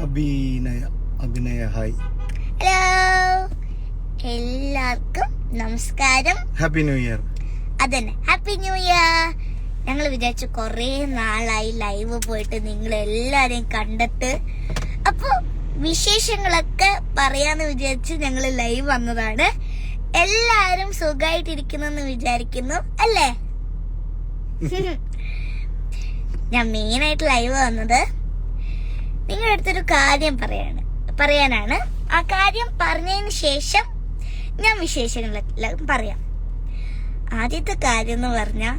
അഭിനയ അഭിനയ hi hello. എല്ലാവർക്കും നമസ്കാരം. ഹാപ്പി ന്യൂ ഇയർ അതന്നെ. ഹാപ്പി ന്യൂ ഇയർ ഞങ്ങൾ വിചാരിച്ചു കുറേ നാളായി ലൈവ് പോയിട്ട് നിങ്ങൾ എല്ലാരെയും കണ്ടിട്ട്. അപ്പൊ വിശേഷങ്ങളൊക്കെ പറയാന്ന് വിചാരിച്ച് ഞങ്ങൾ ലൈവ് വന്നതാണ്. എല്ലാരും സുഖമായിട്ടിരിക്കുന്നെന്ന് വിചാരിക്കുന്നു. അല്ലേ? ഞാൻ മെയിൻ ആയിട്ട് ലൈവ് വന്നത് നിങ്ങളുടെ അടുത്തൊരു കാര്യം പറയാണ് പറയാനാണ്. ആ കാര്യം പറഞ്ഞതിന് ശേഷം ഞാൻ വിശേഷങ്ങളെല്ലാം പറയാം. ആദ്യത്തെ കാര്യം എന്ന് പറഞ്ഞാൽ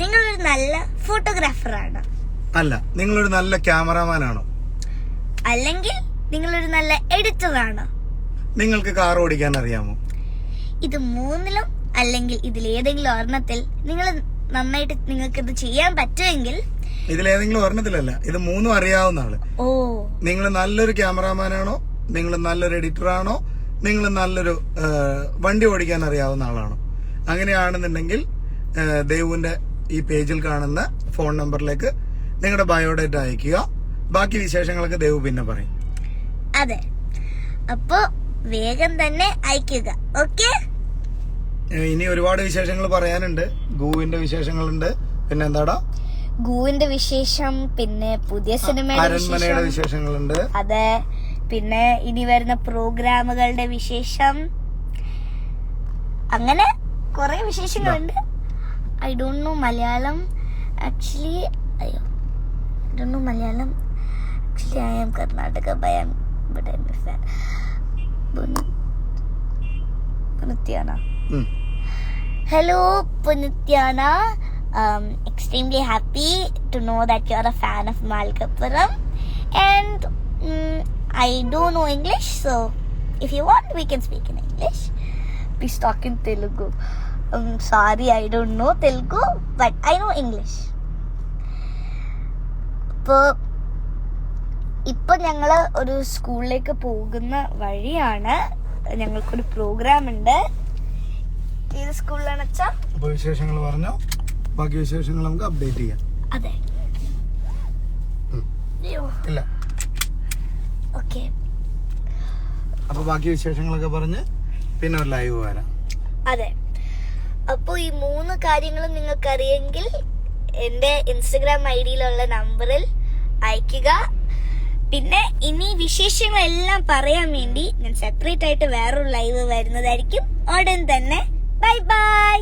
നിങ്ങളൊരു നല്ല ഫോട്ടോഗ്രാഫറാണ്. അല്ല നിങ്ങളൊരു നല്ല ക്യാമറാമാൻ ആണോ അല്ലെങ്കിൽ നിങ്ങളൊരു നല്ല എഡിറ്ററാണ്? നിങ്ങൾക്ക് കാർ ഓടിക്കാൻ അറിയാമോ? ഇത് മൂന്നിലും അല്ലെങ്കിൽ ഇതിലേതെങ്കിലും ഒരെണ്ണത്തിൽ നിങ്ങൾ നന്നായിട്ട് നിങ്ങൾക്ക് ഇത് ചെയ്യാൻ പറ്റുമെങ്കിൽ ഇതിലേതെങ്കിലും ഒരെണ്ണത്തിലല്ല. ഇത് മൂന്നും അറിയാവുന്ന ആൾ. ഓ. നിങ്ങൾ നല്ലൊരു ക്യാമറാമാൻ ആണോ നിങ്ങൾ നല്ലൊരു എഡിറ്റർ ആണോ നിങ്ങൾ നല്ലൊരു വണ്ടി ഓടിക്കാൻ അറിയാവുന്ന ആളാണോ? അങ്ങനെയാണെന്നുണ്ടെങ്കിൽ ദേവുവിന്റെ ഈ പേജിൽ കാണുന്ന ഫോൺ നമ്പറിലേക്ക് നിങ്ങളുടെ ബയോഡേറ്റ അയക്കുക ബാക്കി വിശേഷങ്ങളൊക്കെ ദേവു പിന്നെ പറയും. അതെ. അപ്പോ വേഗം തന്നെ അയക്കുക ഓക്കെ? ഇനി ഒരുപാട് വിശേഷങ്ങൾ പറയാനുണ്ട്. ഗൂവിന്റെ വിശേഷങ്ങളുണ്ട്. പിന്നെ എന്താടാ? ഗുവിന്റെ വിശേഷം പിന്നെ പുതിയ സിനിമയുടെ വിശേഷങ്ങളുണ്ട്. അതെ. പിന്നെ ഇനി വരുന്ന പ്രോഗ്രാമുകളുടെ വിശേഷം. അങ്ങനെ കുറെ വിശേഷങ്ങളുണ്ട്. I don't know Malayalam. Actually അയ്യോ I don't know Malayalam. Actually I am Karnataka by am but I am fan പുനത്യാന hello Punithyana. Um, extremely happy to know that you're a fan of Malkapuram. And um, I do know English, so if you want, we can speak in English. Please talk in Telugu. I'm sorry, I don't know Telugu, but I know English. ഇപ്പോൾ ഇപ്പം ഞങ്ങൾ ഒരു സ്കൂളിലേക്ക് പോകുന്ന വഴിയാണ് ഞങ്ങൾക്കൊരു programme ഉണ്ട് ഏത് സ്കൂളിലാണ് വെച്ചാൽ വിശേഷങ്ങൾ പറഞ്ഞോ ബാക്കി വിശേഷങ്ങൾ നമുക്ക് അപ്ഡേറ്റ് ചെയ്യാം. അതെ. ഇല്ല. ഓക്കെ അപ്പൊ ബാക്കി വിശേഷങ്ങളൊക്കെ പറഞ്ഞ് പിന്നെ ഒരു ലൈവ് വരാം. അതെ. അപ്പോൾ ഈ മൂന്ന് കാര്യങ്ങളും നിങ്ങൾക്കറിയെങ്കിൽ എന്റെ ഇൻസ്റ്റഗ്രാം ഐ ഡിയിലുള്ള നമ്പറിൽ അയക്കുക പിന്നെ ഇനി വിശേഷങ്ങളെല്ലാം പറയാൻ വേണ്ടി ഞാൻ സെപ്പറേറ്റ് ആയിട്ട് വേറൊരു ലൈവ് വരുന്നതായിരിക്കും. ഉടൻ തന്നെ. Bye by